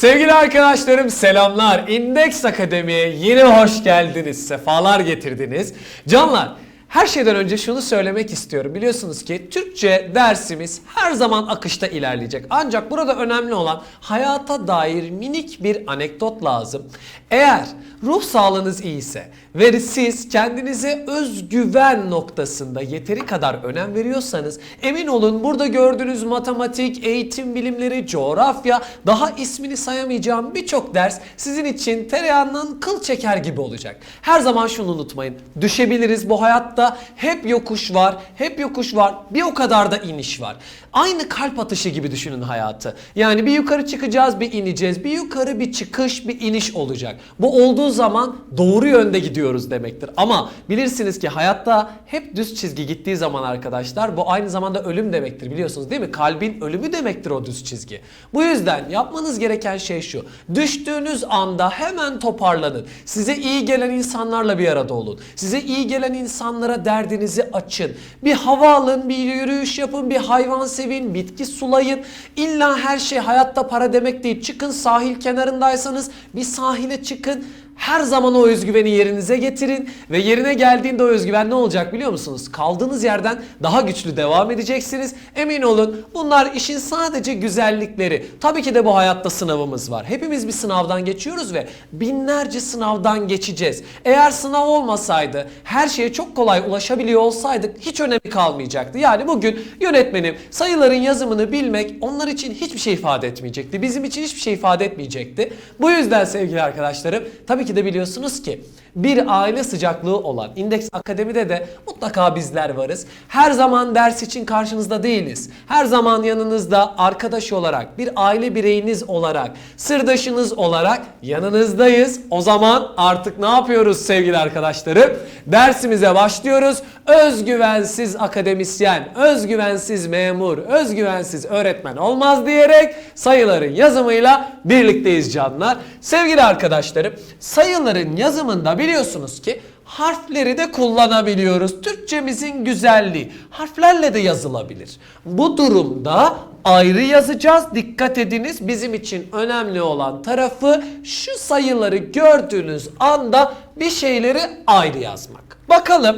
Sevgili arkadaşlarım selamlar. İndeks Akademi'ye yine hoş geldiniz. Sefalar getirdiniz. Canlar her şeyden önce şunu söylemek istiyorum. Biliyorsunuz ki Türkçe dersimiz her zaman akışta ilerleyecek. Ancak burada önemli olan hayata dair minik bir anekdot lazım. Eğer ruh sağlığınız iyiyse ve siz kendinize özgüven noktasında yeteri kadar önem veriyorsanız emin olun burada gördüğünüz matematik, eğitim bilimleri, coğrafya daha ismini sayamayacağım birçok ders sizin için tereyağından kıl çeker gibi olacak. Her zaman şunu unutmayın. Düşebiliriz bu hayatta hep yokuş var, hep yokuş var. Bir o kadar da iniş var. Aynı kalp atışı gibi düşünün hayatı. Yani bir yukarı çıkacağız, bir ineceğiz. Bir yukarı bir çıkış, bir iniş olacak. Bu olduğu zaman doğru yönde gidiyoruz demektir. Ama bilirsiniz ki hayatta hep düz çizgi gittiği zaman arkadaşlar bu aynı zamanda ölüm demektir biliyorsunuz değil mi? Kalbin ölümü demektir o düz çizgi. Bu yüzden yapmanız gereken şey şu. Düştüğünüz anda hemen toparlanın. Size iyi gelen insanlarla bir arada olun. Size iyi gelen insanlara derdinizi açın. Bir hava alın, bir yürüyüş yapın, bir hayvan sevin, bitki sulayın. İlla her şey hayatta para demek değil. Çıkın sahil kenarındaysanız bir sahile çıkın. Her zaman o özgüveni yerinize getirin ve yerine geldiğinde o özgüven ne olacak biliyor musunuz? Kaldığınız yerden daha güçlü devam edeceksiniz. Emin olun bunlar işin sadece güzellikleri. Tabii ki de bu hayatta sınavımız var. Hepimiz bir sınavdan geçiyoruz ve binlerce sınavdan geçeceğiz. Eğer sınav olmasaydı, her şeye çok kolay ulaşabiliyor olsaydık hiç önemi kalmayacaktı. Yani bugün yönetmenim sayıların yazımını bilmek onlar için hiçbir şey ifade etmeyecekti. Bizim için hiçbir şey ifade etmeyecekti. Bu yüzden sevgili arkadaşlarım tabii ki de biliyorsunuz ki bir aile sıcaklığı olan İndeks Akademi'de de mutlaka bizler varız. Her zaman ders için karşınızda değiliz. Her zaman yanınızda arkadaş olarak, bir aile bireyiniz olarak, sırdaşınız olarak yanınızdayız. O zaman artık ne yapıyoruz sevgili arkadaşlarım? Dersimize başlıyoruz. Özgüvensiz akademisyen, özgüvensiz memur, özgüvensiz öğretmen olmaz diyerek sayıların yazımıyla birlikteyiz canlar. Sevgili arkadaşlarım, sayıların yazımında biliyorsunuz ki harfleri de kullanabiliyoruz. Türkçemizin güzelliği. Harflerle de yazılabilir. Bu durumda ayrı yazacağız. Dikkat ediniz bizim için önemli olan tarafı şu sayıları gördüğünüz anda bir şeyleri ayrı yazmak. Bakalım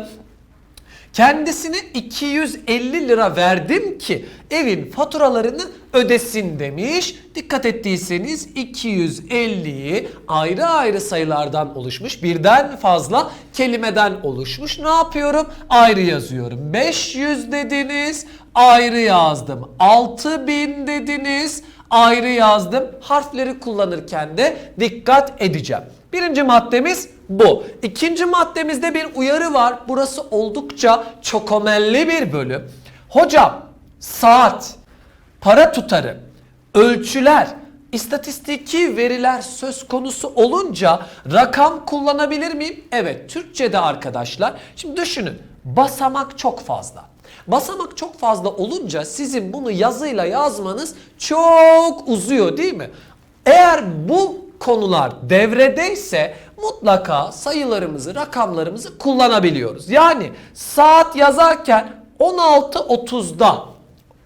Kendisine 250 lira verdim ki evin faturalarını ödesin demiş. Dikkat ettiyseniz 250'yi ayrı ayrı sayılardan oluşmuş birden fazla kelimeden oluşmuş. Ne yapıyorum? Ayrı yazıyorum. 500 dediniz ayrı yazdım. 6000 dediniz ayrı yazdım. Harfleri kullanırken de dikkat edeceğim. Birinci maddemiz bu. İkinci maddemizde bir uyarı var. Burası oldukça çokomelli bir bölüm. Hocam saat, para tutarı, ölçüler, istatistiki veriler söz konusu olunca rakam kullanabilir miyim? Evet Türkçe'de arkadaşlar. Şimdi düşünün basamak çok fazla. Basamak çok fazla olunca sizin bunu yazıyla yazmanız çok uzuyor değil mi? Eğer bu konular devredeyse mutlaka sayılarımızı, rakamlarımızı kullanabiliyoruz. Yani saat yazarken 16.30'da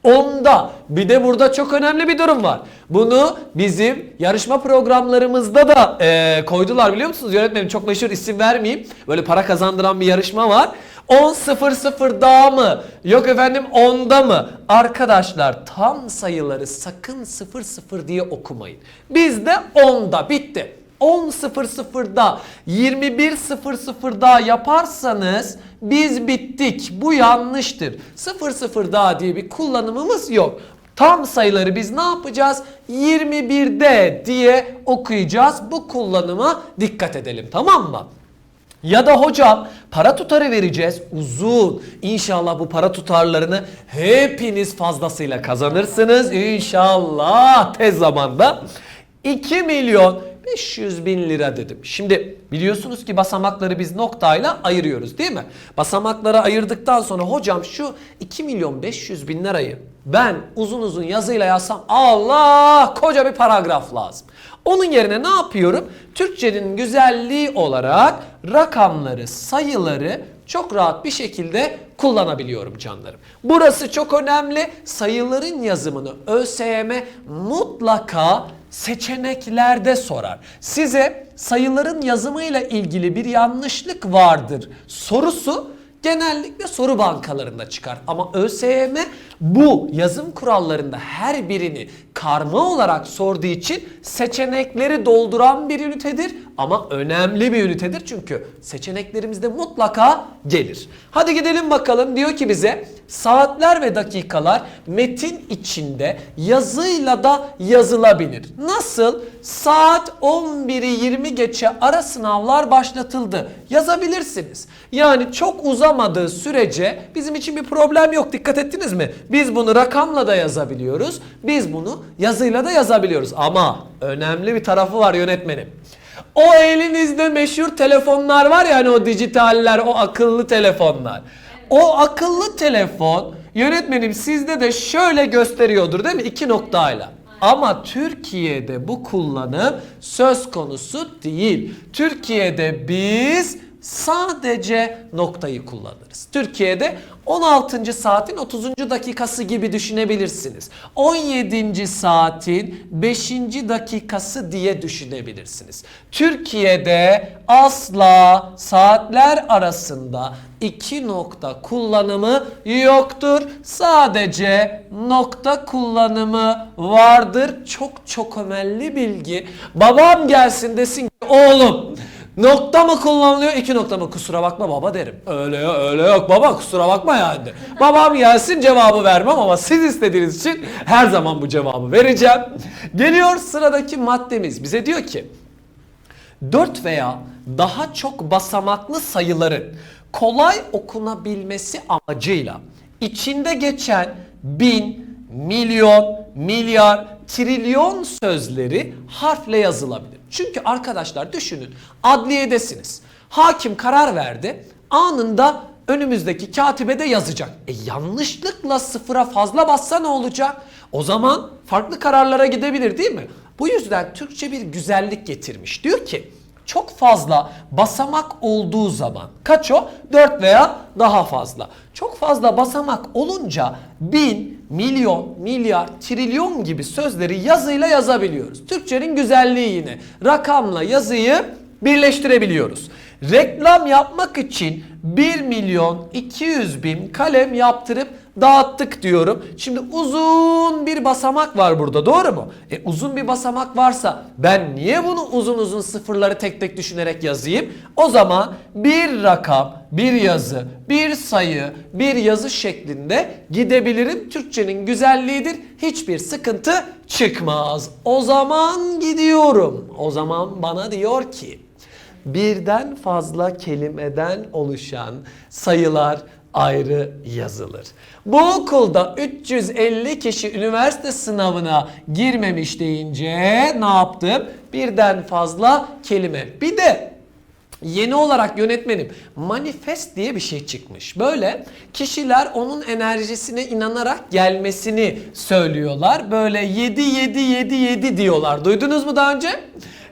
10'da bir de burada çok önemli bir durum var. Bunu bizim yarışma programlarımızda da e, koydular biliyor musunuz? Yönetmenim çok meşhur isim vermeyeyim. Böyle para kazandıran bir yarışma var. 10.00'da mı? Yok efendim 10'da mı? Arkadaşlar tam sayıları sakın 00 diye okumayın. Bizde 10'da bitti. 10.00'da 21.00'da yaparsanız biz bittik. Bu yanlıştır. 00'da diye bir kullanımımız yok. Tam sayıları biz ne yapacağız? 21'de diye okuyacağız. Bu kullanıma dikkat edelim tamam mı? Ya da hocam para tutarı vereceğiz uzun. İnşallah bu para tutarlarını hepiniz fazlasıyla kazanırsınız. İnşallah tez zamanda. 2 milyon 500 bin lira dedim. Şimdi biliyorsunuz ki basamakları biz noktayla ayırıyoruz değil mi? Basamakları ayırdıktan sonra hocam şu 2 milyon 500 bin lirayı ben uzun uzun yazıyla yazsam Allah koca bir paragraf lazım. Onun yerine ne yapıyorum? Türkçenin güzelliği olarak rakamları, sayıları çok rahat bir şekilde kullanabiliyorum canlarım. Burası çok önemli. Sayıların yazımını ÖSYM mutlaka seçeneklerde sorar. Size sayıların yazımıyla ilgili bir yanlışlık vardır sorusu genellikle soru bankalarında çıkar. Ama ÖSYM bu yazım kurallarında her birini karma olarak sorduğu için seçenekleri dolduran bir ünitedir. Ama önemli bir ünitedir çünkü seçeneklerimizde mutlaka gelir. Hadi gidelim bakalım diyor ki bize saatler ve dakikalar metin içinde yazıyla da yazılabilir. Nasıl? Saat 11'i 20 geçe ara sınavlar başlatıldı. Yazabilirsiniz. Yani çok uzamadığı sürece bizim için bir problem yok. Dikkat ettiniz mi? Biz bunu rakamla da yazabiliyoruz. Biz bunu yazıyla da yazabiliyoruz. Ama önemli bir tarafı var yönetmenim. O elinizde meşhur telefonlar var ya hani o dijitaller, o akıllı telefonlar. O akıllı telefon yönetmenim sizde de şöyle gösteriyordur değil mi? İki noktayla. Ama Türkiye'de bu kullanım söz konusu değil. Türkiye'de biz sadece noktayı kullanırız. Türkiye'de 16. saatin 30. dakikası gibi düşünebilirsiniz. 17. saatin 5. dakikası diye düşünebilirsiniz. Türkiye'de asla saatler arasında iki nokta kullanımı yoktur. Sadece nokta kullanımı vardır. Çok çok önemli bilgi. Babam gelsin desin ki oğlum Nokta mı kullanılıyor iki nokta mı? Kusura bakma baba derim. Öyle yok öyle yok baba kusura bakma yani. Babam gelsin cevabı vermem ama siz istediğiniz için her zaman bu cevabı vereceğim. Geliyor sıradaki maddemiz bize diyor ki 4 veya daha çok basamaklı sayıların kolay okunabilmesi amacıyla içinde geçen bin, milyon, milyar, trilyon sözleri harfle yazılabilir. Çünkü arkadaşlar düşünün adliyedesiniz. Hakim karar verdi. Anında önümüzdeki katibede yazacak. E yanlışlıkla sıfıra fazla bassa ne olacak? O zaman farklı kararlara gidebilir değil mi? Bu yüzden Türkçe bir güzellik getirmiş. Diyor ki çok fazla basamak olduğu zaman kaç o? 4 veya daha fazla. Çok fazla basamak olunca bin, milyon, milyar, trilyon gibi sözleri yazıyla yazabiliyoruz. Türkçenin güzelliği yine. Rakamla yazıyı birleştirebiliyoruz. Reklam yapmak için 1 milyon 200 bin kalem yaptırıp dağıttık diyorum. Şimdi uzun bir basamak var burada doğru mu? E uzun bir basamak varsa ben niye bunu uzun uzun sıfırları tek tek düşünerek yazayım? O zaman bir rakam, bir yazı, bir sayı, bir yazı şeklinde gidebilirim. Türkçenin güzelliğidir. Hiçbir sıkıntı çıkmaz. O zaman gidiyorum. O zaman bana diyor ki birden fazla kelimeden oluşan sayılar ayrı yazılır. Bu okulda 350 kişi üniversite sınavına girmemiş deyince ne yaptım? Birden fazla kelime. Bir de Yeni olarak yönetmenim manifest diye bir şey çıkmış. Böyle kişiler onun enerjisine inanarak gelmesini söylüyorlar. Böyle 7 7 7 7 diyorlar. Duydunuz mu daha önce?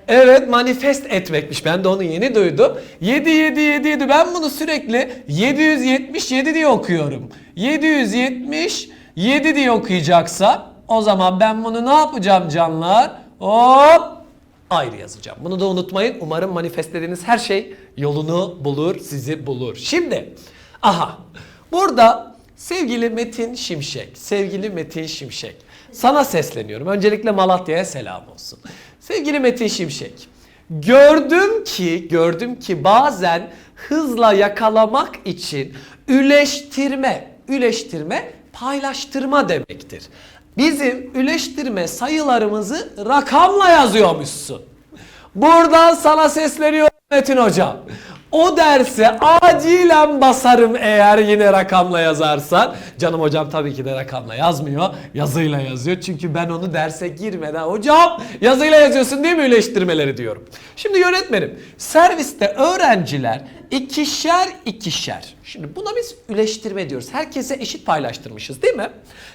Evet manifest etmekmiş. Ben de onu yeni duydum. 7 7 7 7 ben bunu sürekli 777 diye okuyorum. 777 diye okuyacaksa o zaman ben bunu ne yapacağım canlar? Hop ayrı yazacağım. Bunu da unutmayın. Umarım manifestlediğiniz her şey yolunu bulur, sizi bulur. Şimdi aha burada sevgili Metin Şimşek, sevgili Metin Şimşek sana sesleniyorum. Öncelikle Malatya'ya selam olsun. Sevgili Metin Şimşek, gördüm ki, gördüm ki bazen hızla yakalamak için üleştirme, üleştirme paylaştırma demektir. Bizim üleştirme sayılarımızı rakamla yazıyormuşsun. Buradan sana sesleniyorum Metin Hocam. O derse acilen basarım eğer yine rakamla yazarsan. Canım hocam tabii ki de rakamla yazmıyor. Yazıyla yazıyor. Çünkü ben onu derse girmeden hocam yazıyla yazıyorsun değil mi üleştirmeleri diyorum. Şimdi yönetmenim serviste öğrenciler ikişer ikişer. Şimdi buna biz üleştirme diyoruz. Herkese eşit paylaştırmışız değil mi?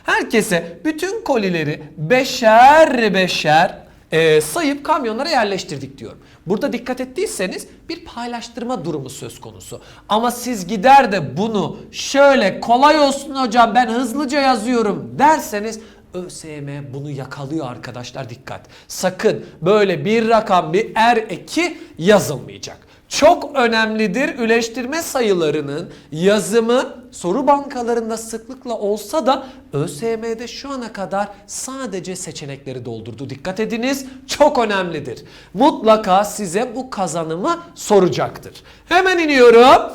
Herkese bütün kolileri beşer beşer e, sayıp kamyonlara yerleştirdik diyorum. Burada dikkat ettiyseniz bir paylaştırma durumu söz konusu. Ama siz gider de bunu şöyle kolay olsun hocam ben hızlıca yazıyorum derseniz ÖSYM bunu yakalıyor arkadaşlar dikkat. Sakın böyle bir rakam bir er eki yazılmayacak. Çok önemlidir üleştirme sayılarının yazımı soru bankalarında sıklıkla olsa da ÖSYM'de şu ana kadar sadece seçenekleri doldurdu. Dikkat ediniz çok önemlidir. Mutlaka size bu kazanımı soracaktır. Hemen iniyorum.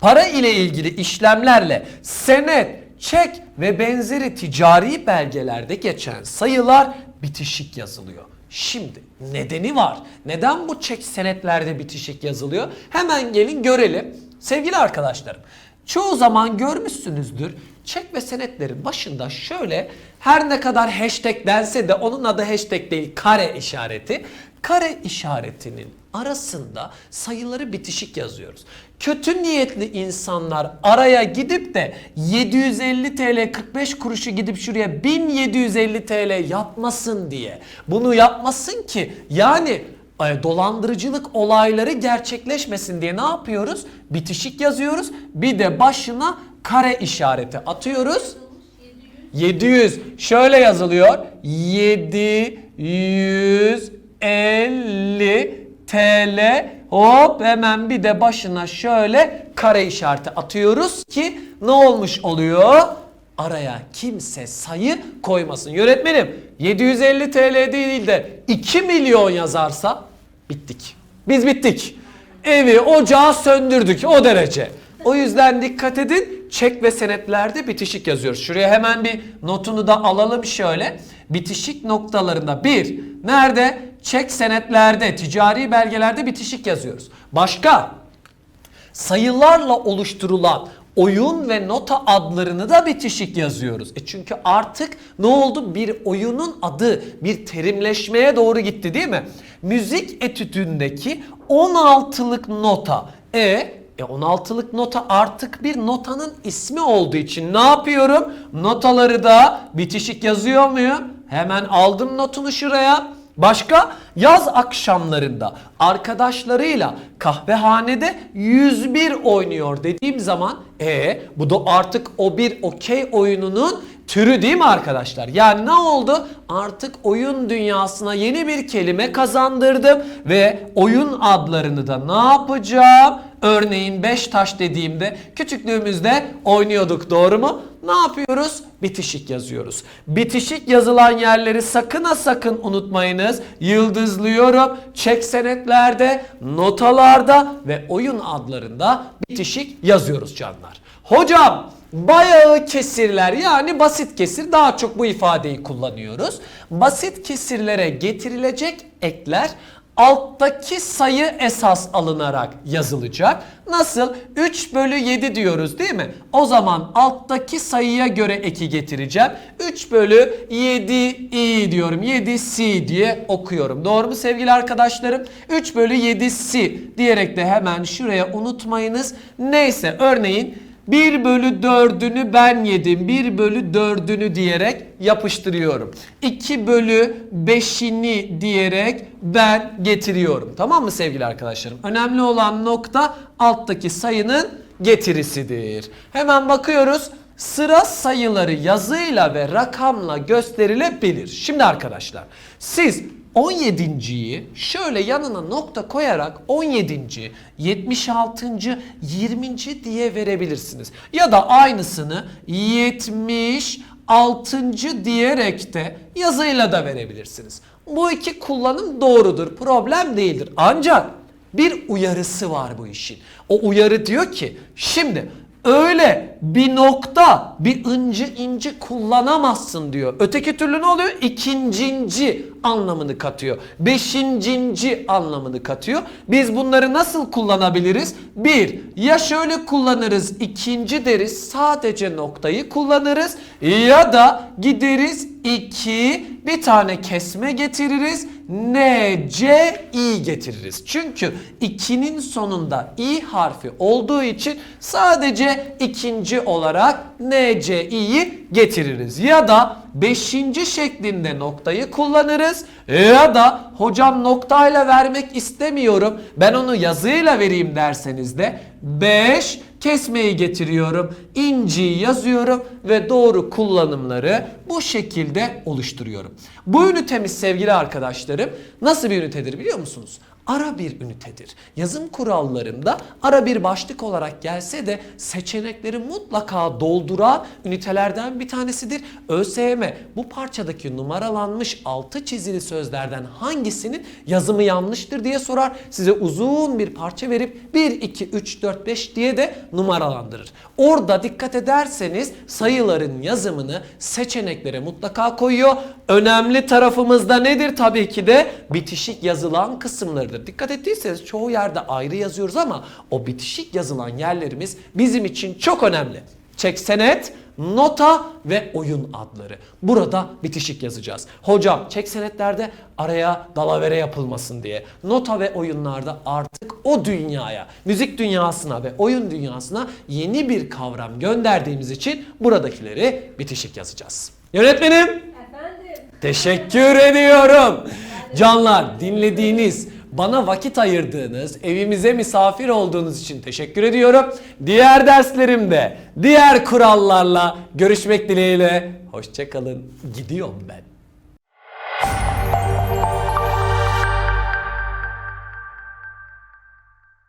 Para ile ilgili işlemlerle senet, çek ve benzeri ticari belgelerde geçen sayılar bitişik yazılıyor. Şimdi nedeni var. Neden bu çek senetlerde bitişik yazılıyor? Hemen gelin görelim. Sevgili arkadaşlarım, çoğu zaman görmüşsünüzdür. Çek ve senetlerin başında şöyle her ne kadar hashtag dense de onun adı hashtag değil kare işareti. Kare işaretinin arasında sayıları bitişik yazıyoruz. Kötü niyetli insanlar araya gidip de 750 TL 45 kuruşu gidip şuraya 1750 TL yapmasın diye. Bunu yapmasın ki yani e, dolandırıcılık olayları gerçekleşmesin diye ne yapıyoruz? Bitişik yazıyoruz. Bir de başına kare işareti atıyoruz. 700 şöyle yazılıyor. 750 TL hop hemen bir de başına şöyle kare işareti atıyoruz ki ne olmuş oluyor? Araya kimse sayı koymasın. Yönetmenim 750 TL değil de 2 milyon yazarsa bittik. Biz bittik. Evi ocağı söndürdük o derece. O yüzden dikkat edin çek ve senetlerde bitişik yazıyoruz. Şuraya hemen bir notunu da alalım şöyle. Bitişik noktalarında bir nerede? Çek senetlerde, ticari belgelerde bitişik yazıyoruz. Başka? Sayılarla oluşturulan oyun ve nota adlarını da bitişik yazıyoruz. E çünkü artık ne oldu? Bir oyunun adı bir terimleşmeye doğru gitti değil mi? Müzik etüdündeki 16'lık nota. E e 16'lık nota artık bir notanın ismi olduğu için ne yapıyorum? Notaları da bitişik yazıyor muyum? Hemen aldım notunu şuraya. Başka yaz akşamlarında arkadaşlarıyla kahvehanede 101 oynuyor dediğim zaman e bu da artık o bir okey oyununun türü değil mi arkadaşlar? Yani ne oldu? Artık oyun dünyasına yeni bir kelime kazandırdım ve oyun adlarını da ne yapacağım? Örneğin 5 taş dediğimde küçüklüğümüzde oynuyorduk doğru mu? Ne yapıyoruz? Bitişik yazıyoruz. Bitişik yazılan yerleri sakın ha sakın unutmayınız. Yıldızlıyorum. Çek senetlerde, notalarda ve oyun adlarında bitişik yazıyoruz canlar. Hocam bayağı kesirler yani basit kesir daha çok bu ifadeyi kullanıyoruz. Basit kesirlere getirilecek ekler alttaki sayı esas alınarak yazılacak. Nasıl? 3 bölü 7 diyoruz değil mi? O zaman alttaki sayıya göre eki getireceğim. 3 bölü 7 i diyorum. 7 si diye okuyorum. Doğru mu sevgili arkadaşlarım? 3 bölü 7 si diyerek de hemen şuraya unutmayınız. Neyse örneğin 1 bölü 4'ünü ben yedim. 1 bölü 4'ünü diyerek yapıştırıyorum. 2 bölü 5'ini diyerek ben getiriyorum. Tamam mı sevgili arkadaşlarım? Önemli olan nokta alttaki sayının getirisidir. Hemen bakıyoruz. Sıra sayıları yazıyla ve rakamla gösterilebilir. Şimdi arkadaşlar siz 17.yi şöyle yanına nokta koyarak 17. 76. 20. diye verebilirsiniz. Ya da aynısını 76. diyerek de yazıyla da verebilirsiniz. Bu iki kullanım doğrudur. Problem değildir. Ancak bir uyarısı var bu işin. O uyarı diyor ki şimdi öyle bir nokta bir incı inci kullanamazsın diyor. Öteki türlü ne oluyor? İkincinci anlamını katıyor. Beşincinci anlamını katıyor. Biz bunları nasıl kullanabiliriz? Bir, ya şöyle kullanırız ikinci deriz sadece noktayı kullanırız ya da gideriz iki bir tane kesme getiririz N, C, I getiririz. Çünkü 2'nin sonunda I harfi olduğu için sadece ikinci olarak N, C, I'yi getiririz. Ya da 5. şeklinde noktayı kullanırız. Ya da hocam noktayla vermek istemiyorum. Ben onu yazıyla vereyim derseniz de 5 kesmeyi getiriyorum, inciyi yazıyorum ve doğru kullanımları bu şekilde oluşturuyorum. Bu ünitemiz sevgili arkadaşlarım nasıl bir ünitedir biliyor musunuz? Ara bir ünitedir. Yazım kurallarımda ara bir başlık olarak gelse de seçenekleri mutlaka dolduran ünitelerden bir tanesidir. ÖSYM bu parçadaki numaralanmış altı çizili sözlerden hangisinin yazımı yanlıştır diye sorar. Size uzun bir parça verip 1, 2, 3, 4, 5 diye de numaralandırır. Orada dikkat ederseniz sayıların yazımını seçeneklere mutlaka koyuyor. Önemli tarafımızda nedir? Tabii ki de bitişik yazılan kısımlarıdır. Dikkat ettiyseniz çoğu yerde ayrı yazıyoruz ama o bitişik yazılan yerlerimiz bizim için çok önemli. Çek senet, nota ve oyun adları. Burada bitişik yazacağız. Hocam çek senetlerde araya dalavere yapılmasın diye. Nota ve oyunlarda artık o dünyaya, müzik dünyasına ve oyun dünyasına yeni bir kavram gönderdiğimiz için buradakileri bitişik yazacağız. Yönetmenim Efendim. Teşekkür ediyorum. Canlar dinlediğiniz, bana vakit ayırdığınız, evimize misafir olduğunuz için teşekkür ediyorum. Diğer derslerimde, diğer kurallarla görüşmek dileğiyle. Hoşçakalın. Gidiyorum ben.